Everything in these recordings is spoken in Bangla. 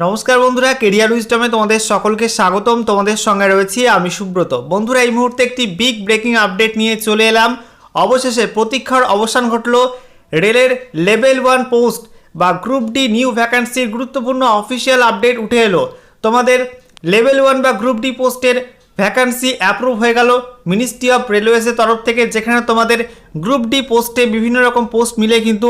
নমস্কার বন্ধুরা, কেরিয়ার উইস্টমে তোমাদের সকলকে স্বাগতম। তোমাদের সঙ্গে রয়েছি আমি সুব্রত। বন্ধুরা, এই মুহূর্তে একটি বিগ ব্রেকিং আপডেট নিয়ে চলে এলাম। অবশেষে প্রতীক্ষার অবসান ঘটল রেলের লেভেল ওয়ান পোস্ট বা গ্রুপ ডি নিউ ভ্যাকান্সির গুরুত্বপূর্ণ অফিসিয়াল আপডেট উঠে এলো। তোমাদের লেভেল ওয়ান বা গ্রুপ ডি পোস্টের ভ্যাকান্সি অ্যাপ্রুভ হয়ে গেল। মিনিস্ট্রি অফ রেলওয়েজের তরফ থেকে যেখানে তোমাদের গ্রুপ ডি পোস্টে বিভিন্ন রকম পোস্ট মিলে কিন্তু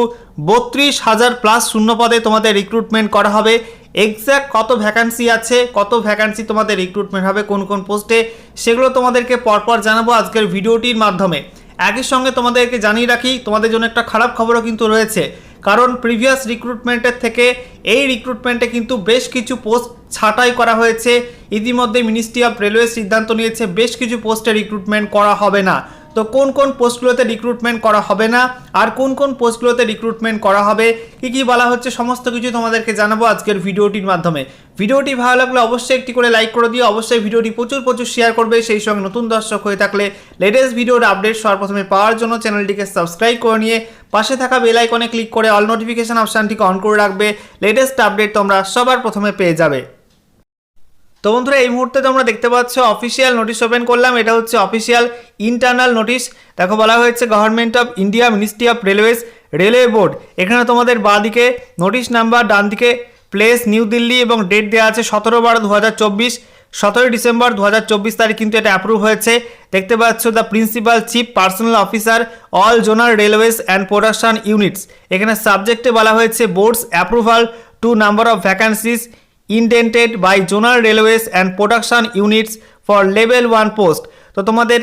বত্রিশ হাজার প্লাস শূন্য পদে তোমাদের রিক্রুটমেন্ট করা হবে। এক্স্যাক্ট কত ভ্যাকান্সি আছে, কত ভ্যাকান্সি তোমাদের রিক্রুটমেন্ট হবে, কোন কোন পোস্টে সেগুলো তোমাদেরকে পরপর জানাব আজকের ভিডিওটির মাধ্যমে। একই সঙ্গে তোমাদেরকে জানিয়ে রাখি, তোমাদের জন্য একটা খারাপ খবরও কিন্তু রয়েছে। কারণ প্রিভিয়াস রিক্রুটমেন্টের থেকে এই রিক্রুটমেন্টে কিন্তু বেশ কিছু পোস্ট ছাঁটাই করা হয়েছে। ইতিমধ্যে মিনিস্ট্রি অফ রেলওয়ে সিদ্ধান্ত নিয়েছে, বেশ কিছু পোস্টে রিক্রুটমেন্ট করা হবে না। তো কোন কোন পোস্টগুলোতে রিক্রুটমেন্ট করা হবে না, আর কোন কোন পোস্টগুলোতে রিক্রুটমেন্ট করা হবে, কী কী বলা হচ্ছে, সমস্ত কিছু তোমাদেরকে জানাব আজকের ভিডিওটির মাধ্যমে। ভিডিওটি ভালো লাগলে অবশ্যই একটি করে লাইক করে দিও, অবশ্যই ভিডিওটি প্রচুর প্রচুর শেয়ার করবে, সেই সঙ্গে নতুন দর্শক হয়ে থাকলে লেটেস্ট ভিডিওর আপডেট সবার প্রথমে পাওয়ার জন্য চ্যানেলটিকে সাবস্ক্রাইব করে নিয়ে পাশে থাকা বেল আইকনে ক্লিক করে অল নোটিফিকেশন অপশানটিকে অন করে রাখবে লেটেস্ট আপডেট তোমরা সবার প্রথমে পেয়ে যাবে। তো বন্ধুরা, এই মুহূর্তে তোমরা দেখতে পাচ্ছ অফিসিয়াল নোটিশ ওপেন করলাম। এটা হচ্ছে অফিসিয়াল ইন্টারনাল নোটিশ দেখো, বলা হয়েছে government of India ministry of railways railway board এখানে তোমাদের বাঁ দিকে নোটিশ নাম্বার ডান দিকে প্লেস নিউ দিল্লি এবং ডেট দেওয়া আছে সতেরো বারো দু হাজার চব্বিশ। সতেরোই ডিসেম্বর দু হাজার চব্বিশ তারিখ কিন্তু এটা অ্যাপ্রুভ হয়েছে। দেখতে পাচ্ছ the principal chief personnel officer all zonal railways and production units এখানে সাবজেক্টে বলা হয়েছে boards approval to number of vacancies indented by zonal railways and production units for level one post তো তোমাদের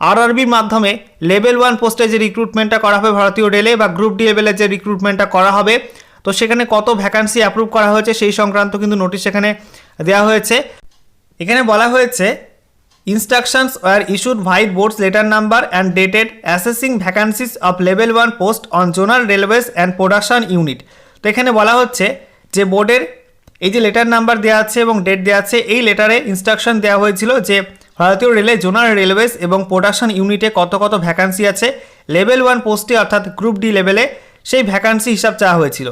আরআরবির মাধ্যমে লেভেল ওয়ান পোস্টে যে রিক্রুটমেন্টটা করা হবে, ভারতীয় রেলে বা গ্রুপ ডি লেভেলের যে রিক্রুটমেন্টটা করা হবে, তো সেখানে কত ভ্যাকান্সি অ্যাপ্রুভ করা হয়েছে সেই সংক্রান্ত কিন্তু নোটিশ এখানে দেওয়া হয়েছে। এখানে বলা হয়েছে instructions were issued vide boards letter number and dated assessing vacancies of level one post on zonal railways and production unit তো এখানে বলা হচ্ছে যে বোর্ডের এই যে লেটার নাম্বার দেওয়া আছে এবং ডেট দেওয়া আছে, এই লেটারে ইনস্ট্রাকশন দেওয়া হয়েছিল যে ভারতীয় রেলে জোনাল রেলওয়েজ এবং প্রোডাকশন ইউনিটে কত কত ভ্যাকান্সি আছে। লেভেল ওয়ান পোস্টে অর্থাৎ গ্রুপ ডি লেভেলে সেই ভ্যাকান্সি হিসাব চাওয়া হয়েছিল।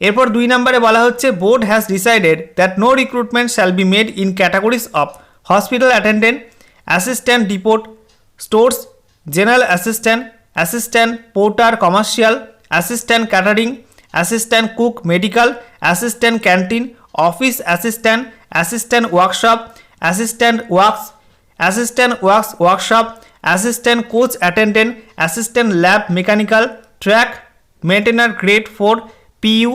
এরপর দুই নম্বরে বলা হচ্ছে board has decided that no recruitment shall be made in categories of hospital attendant assistant depot stores general assistant assistant porter commercial assistant catering assistant cook medical, assistant canteen, office assistant assistant workshop, assistant works assistant works workshop, assistant coach attendant, assistant lab mechanical, track maintainer grade four, PU.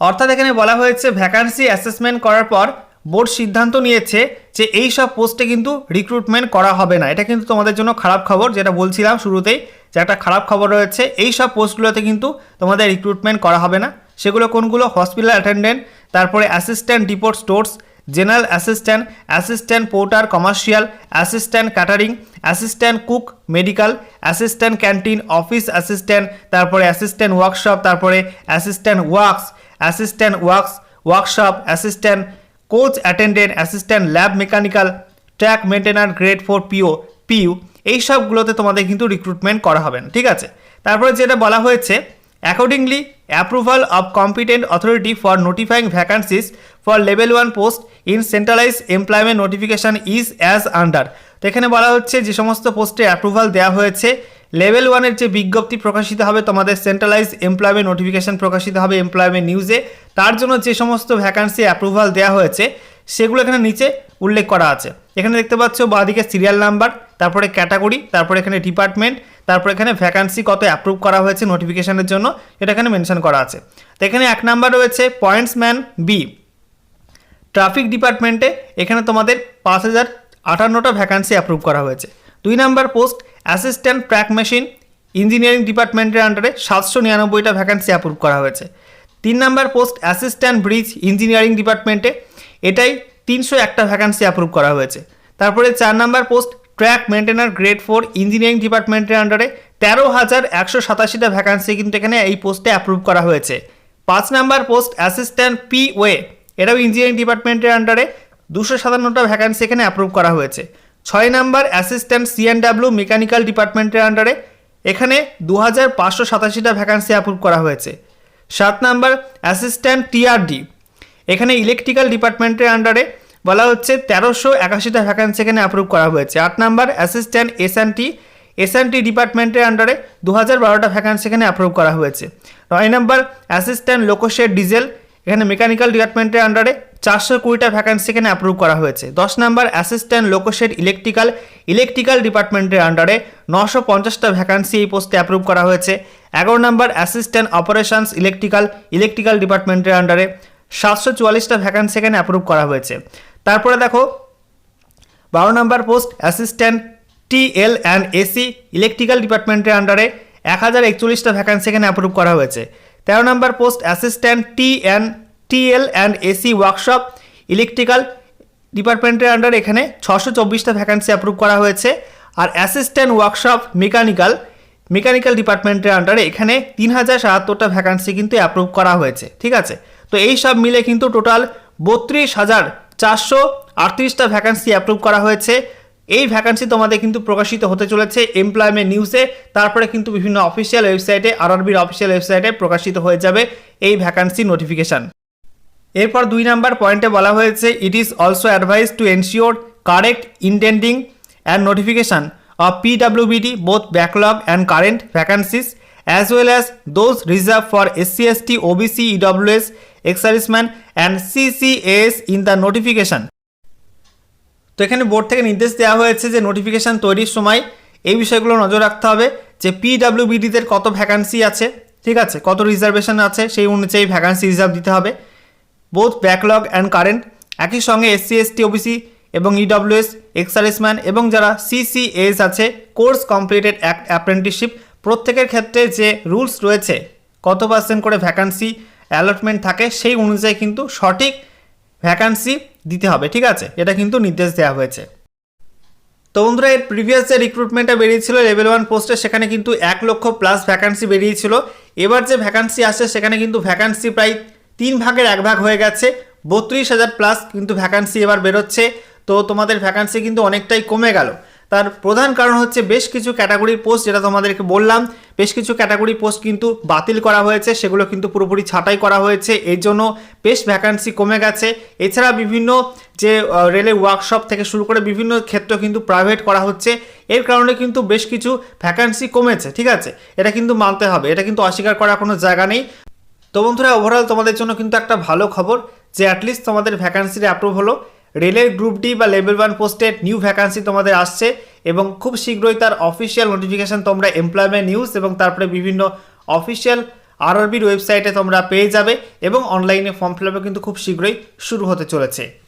অর্থাৎ এখানে বলা হয়েছে ভ্যাকান্সি অ্যাসেসমেন্ট করার পর বোর্ড সিদ্ধান্ত নিয়েছে যে এই সব পোস্টে কিন্তু রিক্রুটমেন্ট করা হবে না। এটা কিন্তু তোমাদের জন্য খারাপ খবর, যেটা বলছিলাম শুরুতেই। যে একটা খারাপ খবর রয়েছে, এই সব পোস্টগুলোতে কিন্তু তোমাদের রিক্রুটমেন্ট করা হবে না। সেগুলো কোনগুলো? হসপিটাল অ্যাটেন্ডেন্ট তারপরে assistant depot stores general assistant assistant porter commercial assistant catering assistant cook medical assistant canteen office assistant তারপরে অ্যাসিস্ট্যান্ট ওয়ার্কশপ তারপরে assistant works assistant works workshop assistant coach attendant assistant lab mechanical track maintainer grade four PO PU এই সবগুলোতে তোমাদের কিন্তু রিক্রুটমেন্ট করা হবে না, ঠিক আছে? তারপরে যেটা বলা হয়েছে accordingly approval of competent authority for notifying vacancies for level one post in centralise employment notification is as under তো এখানে বলা হচ্ছে যে সমস্ত পোস্টে অ্যাপ্রুভাল দেওয়া হয়েছে লেভেল ওয়ানের যে বিজ্ঞপ্তি প্রকাশিত হবে তোমাদের সেন্ট্রালাইজ এমপ্লয়মেন্ট নোটিফিকেশান প্রকাশিত হবে এমপ্লয়মেন্ট নিউজে তার জন্য যে সমস্ত ভ্যাকান্সি অ্যাপ্রুভাল দেওয়া হয়েছে, সেগুলো এখানে নিচে উল্লেখ করা আছে। এখানে দেখতে পাচ্ছ বাঁদিকে সিরিয়াল নাম্বার তারপরে ক্যাটাগরি তারপরে এখানে ডিপার্টমেন্ট তারপরে এখানে ভ্যাকান্সি কত অ্যাপ্রুভ করা হয়েছে নোটিফিকেশনের জন্য, এটা এখানে মেনশন করা আছে। তো এখানে এক নাম্বার রয়েছে পয়েন্টসম্যান বি ট্রাফিক ডিপার্টমেন্টে এখানে তোমাদের পাঁচ হাজার আটান্নটা ভ্যাকান্সি অ্যাপ্রুভ করা হয়েছে। দুই number post assistant track machine engineering ডিপার্টমেন্টের আন্ডারে সাতশো নিরানব্বইটা ভ্যাকান্সি অ্যাপ্রুভ করা হয়েছে। তিন number post assistant bridge engineering ডিপার্টমেন্টে এটাই তিনশো একটা ভ্যাকান্সি অ্যাপ্রুভ করা হয়েছে। তারপরে চার number post, track maintainer grade four engineering ডিপার্টমেন্টের আন্ডারে তেরো হাজার একশো সাতাশিটা ভ্যাকান্সি কিন্তু এখানে এই পোস্টে অ্যাপ্রুভ করা হয়েছে। পাঁচ number post assistant P way এটাও ইঞ্জিনিয়ারিং ডিপার্টমেন্টের আন্ডারে দুশো সাতান্নটা ভ্যাকান্সি এখানে অ্যাপ্রুভ করা হয়েছে। ছয় নাম্বার অ্যাসিস্ট্যান্ট সিএনডাব্লিউ মেকানিক্যাল ডিপার্টমেন্টের আন্ডারে এখানে দু হাজার পাঁচশো সাতাশিটা ভ্যাকান্সি অ্যাপ্রুভ করা হয়েছে। সাত নাম্বার অ্যাসিস্ট্যান্ট টিআরডি এখানে ইলেকট্রিক্যাল ডিপার্টমেন্টের আন্ডারে বলা হচ্ছে তেরোশো একাশিটা ভ্যাকান্সি এখানে অ্যাপ্রুভ করা হয়েছে। আট number assistant S and T S and T ডিপার্টমেন্টের আন্ডারে দু হাজার বারোটা ভ্যাকান্সি এখানে অ্যাপ্রুভ করা হয়েছে। নয় number assistant loco shed diesel এখানে মেকানিক্যাল ডিপার্টমেন্টের আন্ডারে চারশো কুড়িটা ভ্যাকান্সি এখানে অ্যাপ্রুভ করা হয়েছে। দশ number assistant loco shed electrical electrical ডিপার্টমেন্টের আন্ডারে নশো পঞ্চাশটা ভ্যাকান্সি এই পোস্টে অ্যাপ্রুভ করা হয়েছে। এগারো number assistant operations electrical electrical ডিপার্টমেন্টের আন্ডারে সাতশো চুয়াল্লিশটা ভ্যাকান্সি এখানে অ্যাপ্রুভ করা হয়েছে। তারপরে দেখো, বারো নম্বর post assistant TL and AC electrical ডিপার্টমেন্টের আন্ডারে এক হাজার একচল্লিশটা ভ্যাকান্সি এখানে অ্যাপ্রুভ করা হয়েছে। তেরো number post assistant T an TL and AC workshop electrical ডিপার্টমেন্টের আন্ডারে এখানে ছশো চব্বিশটা ভ্যাকান্সি অ্যাপ্রুভ করা হয়েছে। আর অ্যাসিস্ট্যান্ট ওয়ার্কশপ মেকানিক্যাল মেকানিক্যাল ডিপার্টমেন্টের আন্ডারে এখানে তিন হাজার সাতাত্তরটা ভ্যাকান্সি কিন্তু অ্যাপ্রুভ করা হয়েছে, ঠিক আছে? তো এই সব মিলে কিন্তু টোটাল বত্রিশ হাজার চারশো আটত্রিশটা ভ্যাকান্সি অ্যাপ্রুভ করা হয়েছে। এই ভ্যাকান্সি তোমাদের কিন্তু প্রকাশিত হতে চলেছে এমপ্লয়মেন্ট নিউজে তারপরে কিন্তু বিভিন্ন অফিসিয়াল ওয়েবসাইটে আরআরবির অফিসিয়াল ওয়েবসাইটে প্রকাশিত হয়ে যাবে এই ভ্যাকান্সি নোটিফিকেশান এরপর দুই নাম্বার পয়েন্টে বলা হয়েছে it is also advise to ensure correct intending and notification of পিডাব্লিউবিডি both backlog and current vacancies as well as those reserve for SC ST OBC EWS exserviceman and CCS in the notification তো এখানে বোর্ড থেকে নির্দেশ দেওয়া হয়েছে যে নোটিফিকেশান তৈরির সময় এই বিষয়গুলো নজর রাখতে হবে যে পিডাব্লিউবিডিদের কত ভ্যাকান্সি আছে, ঠিক আছে? কত রিজার্ভেশন আছে, সেই অনুযায়ী ভ্যাকান্সি রিজার্ভ দিতে হবে। বোথ ব্যাকলগ অ্যান্ড কারেন্ট একই সঙ্গে এসসি এসটি ওবিসি এবং ইডব্লিউএস এক্সারিসম্যান এবং যারা সিসিএস আছে কোর্স কমপ্লিটেড অ্যাপ্রেন্টিসশিপ প্রত্যেকের ক্ষেত্রে যে রুলস রয়েছে, কত পার্সেন্ট করে ভ্যাকান্সি অ্যালটমেন্ট থাকে, সেই অনুযায়ী কিন্তু সঠিক ভ্যাকান্সি দিতে হবে, ঠিক আছে? এটা কিন্তু নির্দেশ দেওয়া হয়েছে। তো বন্ধুরা, এর প্রিভিয়াস যে রিক্রুটমেন্টটা বেরিয়েছিল লেভেল ওয়ান পোস্টে সেখানে কিন্তু এক লক্ষ প্লাস ভ্যাকান্সি বেরিয়েছিল। এবার যে ভ্যাকান্সি আসছে, সেখানে কিন্তু ভ্যাকান্সি প্রায় তিন ভাগের এক ভাগ হয়ে গেছে। বত্রিশ হাজার প্লাস কিন্তু ভ্যাকান্সি এবার বেরোচ্ছে। তো তোমাদের ভ্যাকান্সি কিন্তু অনেকটাই কমে গেল। তার প্রধান কারণ হচ্ছে বেশ কিছু ক্যাটাগরির পোস্ট যেটা তোমাদেরকে বললাম, বেশ কিছু ক্যাটাগরি পোস্ট কিন্তু বাতিল করা হয়েছে, সেগুলো কিন্তু পুরোপুরি ছাঁটাই করা হয়েছে, এর জন্য বেশ ভ্যাকান্সি কমে গেছে। এছাড়া বিভিন্ন যে রেলের ওয়ার্কশপ থেকে শুরু করে বিভিন্ন ক্ষেত্র কিন্তু প্রাইভেট করা হচ্ছে, এর কারণে কিন্তু বেশ কিছু ভ্যাকান্সি কমেছে, ঠিক আছে? এটা কিন্তু মানতে হবে, এটা কিন্তু অস্বীকার করার কোনো জায়গা নেই। তো বন্ধুরা ওভারঅল তোমাদের জন্য কিন্তু একটা ভালো খবর, যে অ্যাটলিস্ট তোমাদের ভ্যাকান্সির অ্যাপ্রুভ হলো। রেলের গ্রুপ ডি বা লেভেল ওয়ান পোস্টের নিউ ভ্যাকান্সি তোমাদের আসছে এবং খুব শীঘ্রই তার অফিসিয়াল নোটিফিকেশান তোমরা এমপ্লয়মেন্ট নিউজ এবং তারপরে বিভিন্ন অফিসিয়াল আরআরবির ওয়েবসাইটে তোমরা পেয়ে যাবে এবং অনলাইনে ফর্ম ফিল কিন্তু খুব শীঘ্রই শুরু হতে চলেছে।